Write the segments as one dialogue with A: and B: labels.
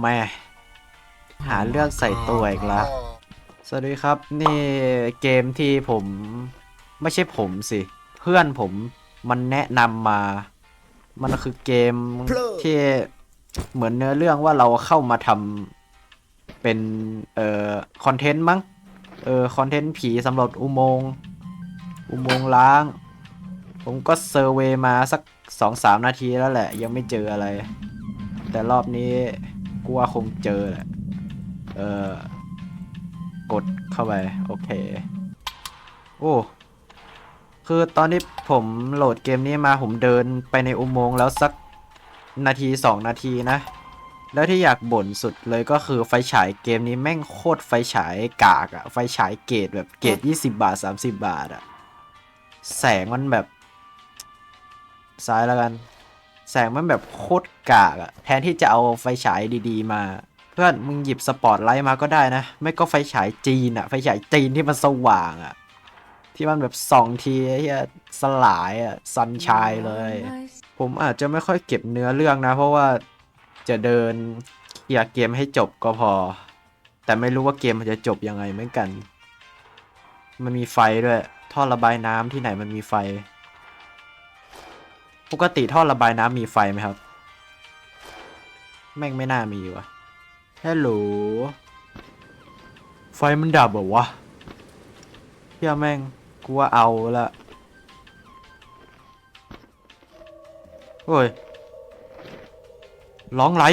A: แม่หาเรื่องใส่ตัวอีกแล้ว สวัสดีครับ นี่เกมที่ผมไม่ใช่ผมสิ เพื่อนผมมันแนะนำมา มันคือเกมที่เหมือนเนื้อเรื่องว่าเราเข้ามาทำเป็น เอ่อ คอนเทนต์มั้ง เออ คอนเทนต์ผีสำหรับอุโมงค์อุโมงค์ล้าง ผมก็เซอร์เวย์มาสักสองสามนาทีแล้วแหละ ยังไม่เจออะไร แต่รอบนี้ กูว่าคงเจอแหละ เออกดเข้าไป โอเค โอ้ คือตอนที่ผมโหลดเกมนี้มาผมเดินไปในอุโมงค์แล้วสักนาทีสองนาทีนะ แล้วที่อยากบ่นสุดเลยก็คือไฟฉายเกมนี้แม่งโคตรไฟฉายกากอะไฟฉายเกรดแบบเกรด20 บาท 30 บาทอะแสงมันแบบ ซ้ายแล้วกัน แสงมันแบบโคตรกากอะแทนที่จะเอาไฟฉายดีๆ มา เพื่อนมึงหยิบสปอตไลท์มาก็ได้นะ ไม่ก็ไฟฉายจีนอะไฟฉายจีนที่มันสว่างอะที่มันแบบส่องทีไอ้เฮียสลายอะซันชายเลย ผมอาจจะไม่ค่อยเก็บเนื้อเรื่องนะ เพราะว่าจะเดินเลียร์เกมให้จบก็พอ แต่ไม่รู้ว่าเกมมันจะจบยังไงเหมือนกัน มันมีไฟด้วย ท่อระบายน้ำที่ไหนมันมีไฟ ปกติท่อระบายน้ำมีไฟไหมครับ แม่งไม่น่ามีวะฮัลโหลไฟมันดับเหรอวะเฮียแม่งกูว่าเอาละเฮ้ยร้องไร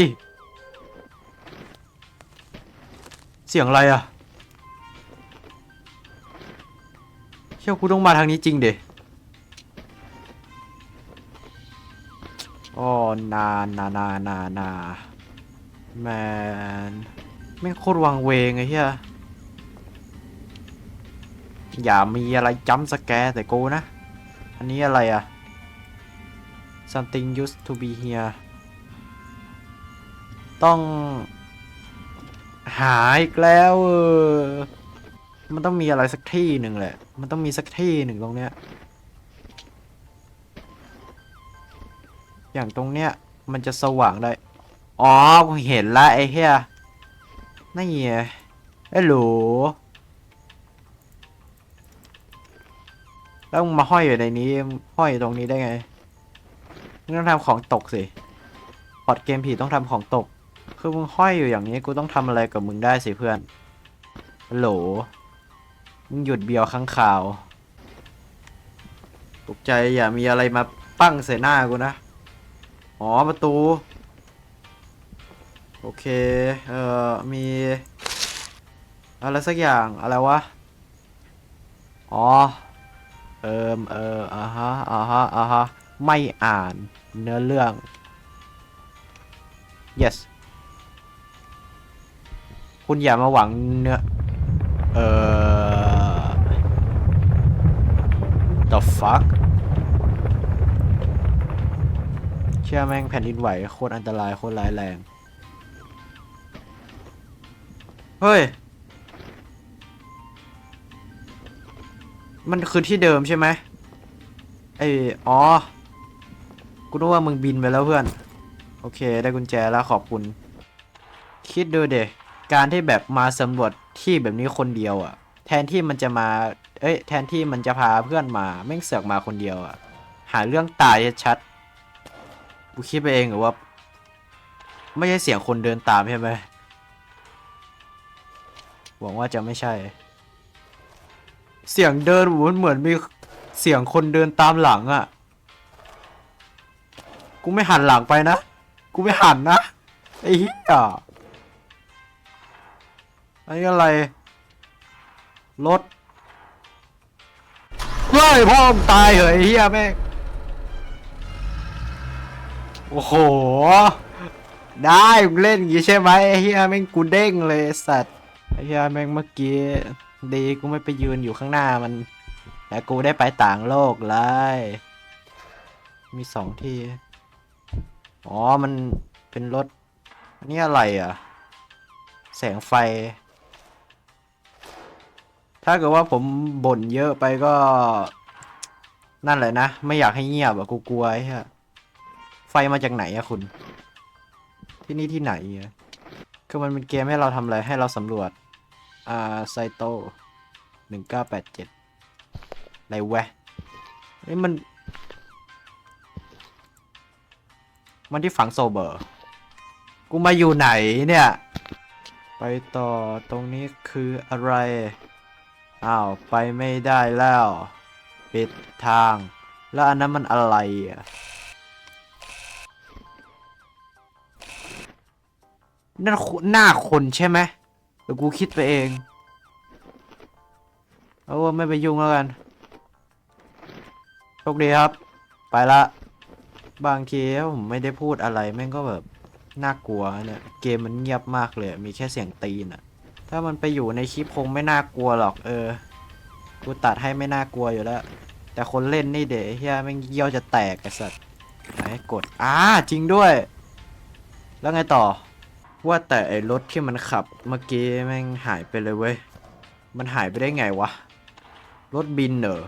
A: เสียงอะไรอะเชี่ยกูต้องมาทางนี้จริงเด อ๋อนานานานานาแมนแม่โคตรวังเวงไอ้เหี้ยอย่ามีอะไรจ้ำสแกแต่กูนะ อันนี้อะไรอะ something used to be here ต้อง หาอีกแล้วเออ มันต้องมีอะไรสักที่หนึ่งแหละ มันต้องมีสักที่หนึ่งตรงเนี้ย อย่างตรงเนี้ยมันจะสว่างได้ อ๋อกูเห็นละไอ้เหี้ยนี่ไงไอ้หลูแล้วมึงมาห้อยอยู่ในนี้ ห้อยอยู่ตรงนี้ได้ไงมึงต้องทำของตกสิพอร์ตเกมผีต้องทำของตก คือมึงห้อยอยู่อย่างนี้กูต้องทำอะไรกับมึงได้สิเพื่อนฮัลโหลมึงหยุดเบียวข้างข่าว ตกใจอย่ามีอะไรมาปั้งใส่หน้ากูนะ อ๋อ ประตู โอเค เอ่อ มี อะไรสักอย่างอะไรวะ อ๋อ เอิมเอออ่าฮะอ่าฮะอ่าฮะ ไม่อ่านเนื้อเรื่อง yes คุณอย่ามาหวังเนื้อ เอ่อ the fuck เชื่อแม่งแผ่นดินไหวโคตรอันตรายโคตรร้ายแรง เฮ้ย มันคือที่เดิมใช่ไหมไออ๋อ กูนึกว่ามึงบินไปแล้วเพื่อน โอเค ได้กุญแจแล้วขอบคุณ คิดดูเดะการที่แบบมาสำรวจที่แบบนี้คนเดียวอะ่ะ แทนที่มันจะมา เอ้ย แทนที่มันจะพาเพื่อนมา แม่งเสือกมาคนเดียวอะ่ะ หาเรื่องตายชัด กูคิดไปเองเหรือว่า ไม่ใช่เสียงคนเดินตามใช่ไหมหวังว่าจะไม่ใช่ เสียงเดินเหมือนเหมือนมีเสียงคนเดินตามหลังอะ่ะ กูไม่หันหลังไปนะ กูไม่หันนะไอ้เหี้ยอันนี้อะไร รถเฮ้ยพ่อมตายเหรอไอ้เหี้ยแม่ง โอ้โห ได้มึงเล่นอย่างงี้ใช่ไหมไอ้เหี้ยแม่งกูเด้งเลยไอ้สัตว์ไอ้เหี้ยแม่งเมื่อกี้ดีกูไม่ไปยืนอยู่ข้างหน้ามัน แต่กูได้ไปต่างโลกเลย มีสองที่ อ๋อ มันเป็นรถ อันนี้อะไรอะ แสงไฟ ถ้าเกิดว่าผมบ่นเยอะไปก็ นั่นแหละนะ ไม่อยากให้เงียบอะกูกลัวไอ้เหี้ย ฟมาจากไหนอะคุณ ที่นี่ที่ไหนอะคือมันเป็นเกมให้เราทำอะไร ให้เราสำรวจ อ่า ไซโตหนึ่งเก้าแปดเจ็ดอะไรแวะนี่มัน มันที่ฝังโซเบอร์ กูมาอยู่ไหนเนี่ย ไปต่อตรงนี้คืออะไร อ้าว ไปไม่ได้แล้ว ปิดทาง แล้วอันนั้นมันอะไรอะ นั่นหน้าคนใช่ไหมหรือกูคิดไปเองเอาว่าไม่ไปยุ่งแล้วกันโชคดีครับ ไปละ บางทีถ้าผมไม่ได้พูดอะไรแม่งก็แบบน่ากลัวเนี่ย เกมมันเงียบมากเลย มีแค่เสียงตีนอะถ้ามันไปอยู่ในคลิปคงไม่น่ากลัวหรอกเออ กูตัดให้ไม่น่ากลัวอยู่แล้ว แต่คนเล่นนี่เด๋เฮียแม่งเยี่ยวจะแตกไอ้สัสไหนกดอ่าจริงด้วย แล้วไงต่อ ว่าแต่ไอ้รถที่มันขับเมื่อกี้แม่งหายไปเลยเว้ย มันหายไปได้ไงวะ รถบินเหรอ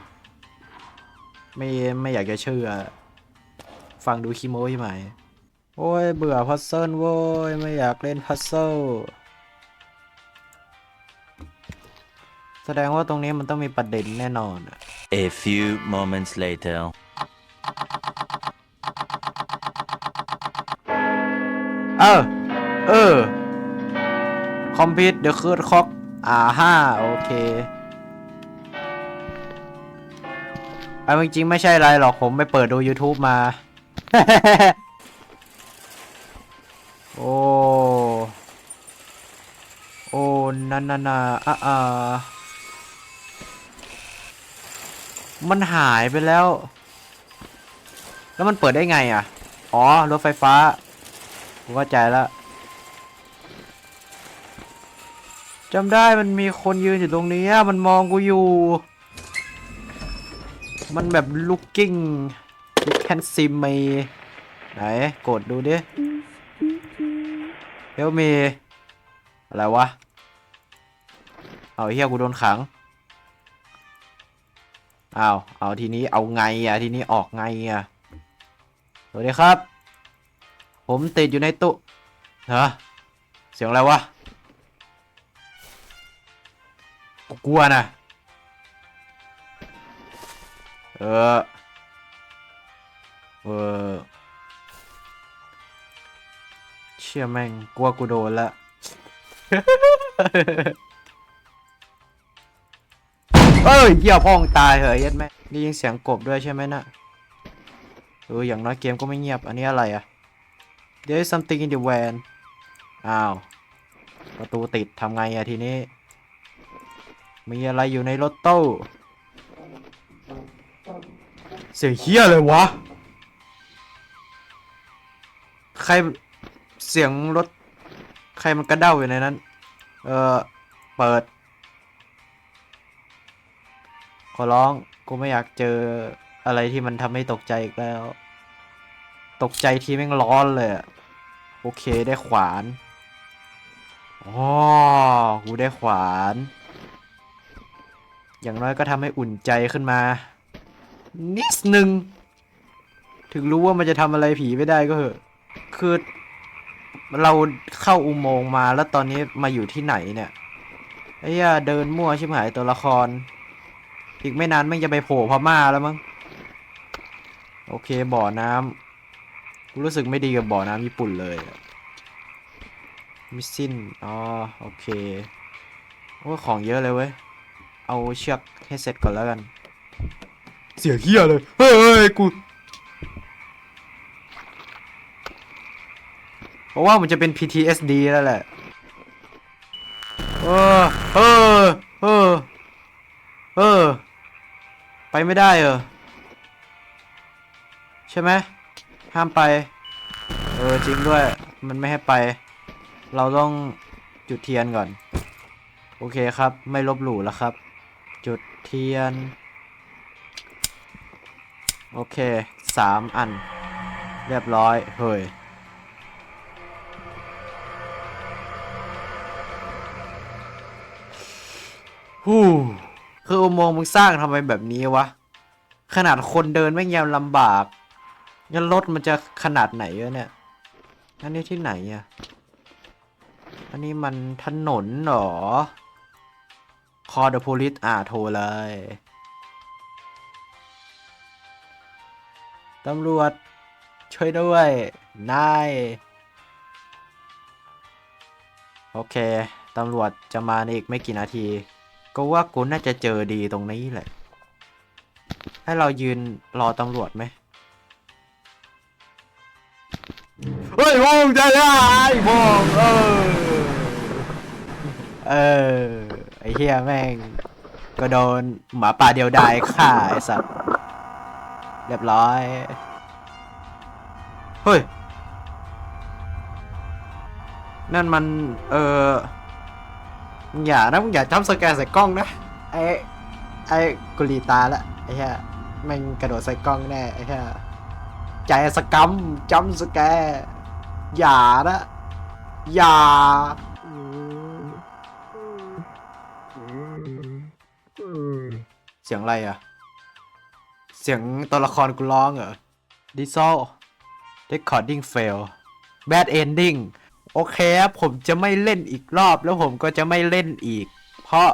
A: ไม่ไม่อยากจะเชื่อ ฟังดูคิโมใช่ไหม โอ้ยเบื่อพัซเซิลโว้ยไม่อยากเล่นพัซเซิล แสดงว่าตรงนี้มันต้องมีประเด็นแน่นอนอะ
B: A few moments later.
A: เออ เออ คอมพิวเดอะคืดคอกอ่าห้าโอเคเอาจริงๆไม่ใช่อะไรหรอกผมไปเปิดดู YouTube มา โอ้ โอ้นันนานาอ่าอ่ามันหายไปแล้ว แล้วมันเปิดได้ไงอะ อ๋อ รถไฟฟ้าผมเข้าใจแล้ว จำได้มันมีคนยืนอยู่ตรงนี้มันมองกูอยู่ มันแบบ looking you can see me ไหนกดดูดิ help me อะไรวะ เอาเฮียกูโดนขังอ้าวเอาทีนี้เอาไงอะทีนี้ออกไงอะสวัสดีครับ ผมติดอยู่ในตู้ฮะเสียงอะไรวะ กูกลัวนะ เออ เออ เชี่ยแม่งกลัวกูโดนละเอ้ยเหี้ยพ่องตายเหรอย็ดแม่ได้ยินเสียงกบด้วยใช่ไหมน่ะเอออย่างน้อยเกมก็ไม่เงียบ อันนี้อะไรอะ There is something in the van อ้าว ประตูติดทำไงอะทีนี้ มีอะไรอยู่ในรถตู้เสียงเฮียเลยวะ ใครเสียงรถ ใครมันกระเด้าอยู่ในนั้น เออเปิด ขอร้อง กูไม่อยากเจออะไรที่มันทำให้ตกใจอีกแล้ว ตกใจทีแม่งร้อนเลยอะโอเคได้ขวาน อ๋อ กูได้ขวาน อย่างน้อยก็ทำให้อุ่นใจขึ้นมา นิดนึง ถึงรู้ว่ามันจะทำอะไรผีไม่ได้ก็เหอะ คือเราเข้าอุโมงค์มาแล้วตอนนี้มาอยู่ที่ไหนเนี่ยไอ้เหี้ยเดินมั่วชิบหายตัวละคร อีกไม่นานม่งจะไปโผล่พม่าแล้วมั้งโอเคบ่อน้ำกูรู้สึกไม่ดีกับบ่อน้ำญี่ปุ่นเลยมิสซินอ๋อโอเคโอ้ของเยอะเลยเว้ย เอาเชือกให้เสร็จก่อนแล้วกัน เสียงเฮียเลยเฮ้ยเฮ้ยกูเพราะว่ามันจะเป็น PTSD แล้วแหละ เออ เออ เออ เออ ไปไม่ได้เหรอใช่ไหม ห้ามไป เออ จริงด้วย มันไม่ให้ไป เราต้องจุดเทียนก่อน โอเคครับ ไม่ลบหลู่แล้วครับ จุดเทียน โอเคสามอัน เรียบร้อย เฮ้ย ฮู้คืออุโมงค์มึงสร้างทำไมแบบนี้วะ ขนาดคนเดินไม่ยังลำบากงั้นรถมันจะขนาดไหนวะเนี่ย อันนี้ที่ไหนอะอันนี้มันถนนหรอ คอ the police อ่าโทรเลย ตำรวจ ช่วยด้วย นาย โอเค ตำรวจจะมาในอีกไม่กี่นาที ก็ว่ากูน่าจะเจอดีตรงนี้แหละ ให้เรายืนรอตำรวจไหมเฮ้ยพวกใจร้ายพวกเออ เออ ไอ้ เฮียแม่ง ก็โดนหมาป่าเดียวดายฆ่าไอ้สัตว์เรียบร้อย เฮ้ย นั่นมัน เออมึงอย่านะมึงอย่าจำสแกนใส่กล้องนะไอ้ไอ้กุลีตาละไอ้เหี้ยแม่งกระโดดใส่กล้องแน่ไอ้เหี้ยใจสกรรมจำสแกร์อย่านะอย่า เสียงอะไรอะ เสียงตัวละครกูร้องเหรอดิซอล recording fail bad ending โอเคครับผมจะไม่เล่นอีกรอบแล้วผมก็จะไม่เล่นอีก เพราะ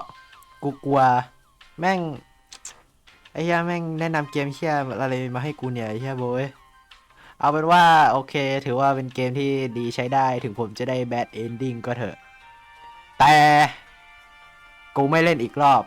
A: กูกลัว แม่ง ไอ้เหี้ยแม่งแนะนำเกมเหี้ยอะไรมาให้กูเนี่ยไอ้เหี้ยโบยเอาเป็นว่าโอเค ถือว่าเป็นเกมที่ดีใช้ได้ถึงผมจะได้ bad ending ก็เถอะ แต่ กูไม่เล่นอีกรอบ